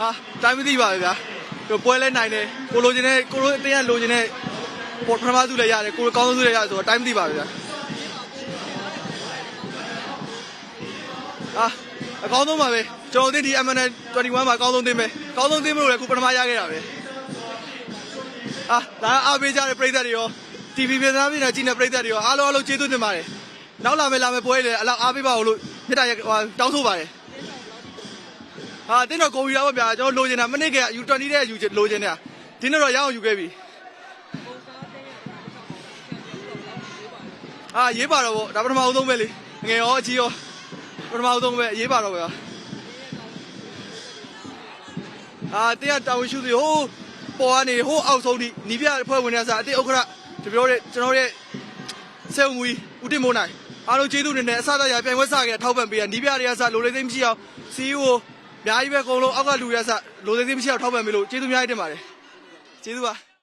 ဟာတိုင်းမသိပါဘူးဗျာတို့ပွဲလဲနိုင်တယ်ကိုလိုချင်တဲ့ကိုလိုအတင်းကလိုချင်တဲ့ပေါ်ပထမစုလည်းရတယ်ကိုလိုကောင်းဆုံးစုလည်းရတယ်ဆိုတော့တိုင်းမသိပါဘူးဗျာအာအကောင်းဆုံးပါပဲကျွန်တော်တို့ဒီ MNN 21မှာအကောင်းဆုံးသင်းပဲအကောင်းဆုံးသင်းမလို့လည်းခုပထမရခဲ့တာပဲအာဒါအားပေးကြတဲ့ပရိသတ်တွေရော TV ပြန်သားပြင်နေကြည့်နေပရိသတ်တွေရောအားလုံးအားလုံးကျေးဇူးတင်ပါတယ်နောက်လာမယ့်လာမယ့်ပွဲတွေလည်းအလောက်အားပေးပါဦးလို့မြတ်တာရဟိုတောင်းဆိုပါတယ် ဟာတင်းတော့ကိုကြီးရပါဗျာကျွန်တော်လိုချင်တာမနစ်ကယူ20တဲ့ယူလိုချင်နေတာဒီနေ့တော့ရအောင်ယူခဲ့ပြီဟာရေးပါတော့ဗောဒါပထမအဆုံးပဲလေငယ်ရောအကြီးရောပထမအဆုံးပဲရေးပါတော့ဗျာဟာတင်းကတောင်းရှုစီဟိုးပေါ်ကနေဟိုးအောက်ဆုံးထိနီးပြဖွဲ့ဝင်တဲ့ဆာအတင်းဥက္ခရတပြောတဲ့ကျွန်တော်ရဲ့ဆဲုံမူဦးတင်မိုးနိုင်အားလုံးကျေးဇူးတင်တယ်အစသက်ရပြိုင်ပွဲစခဲ့ထောက်ပံ့ပေးတာနီးပြတွေကဆလိုလေးသိမ်းမရှိအောင် CEO အ များကြီးပဲအကုန်လုံးအောက်ကလူရဆလိုသိမ်းသိမ်းမရှိအောင်ထောက်ပံ့ပေးလို့ကျေးဇူးအများကြီးတင်ပါတယ်ကျေးဇူးပါ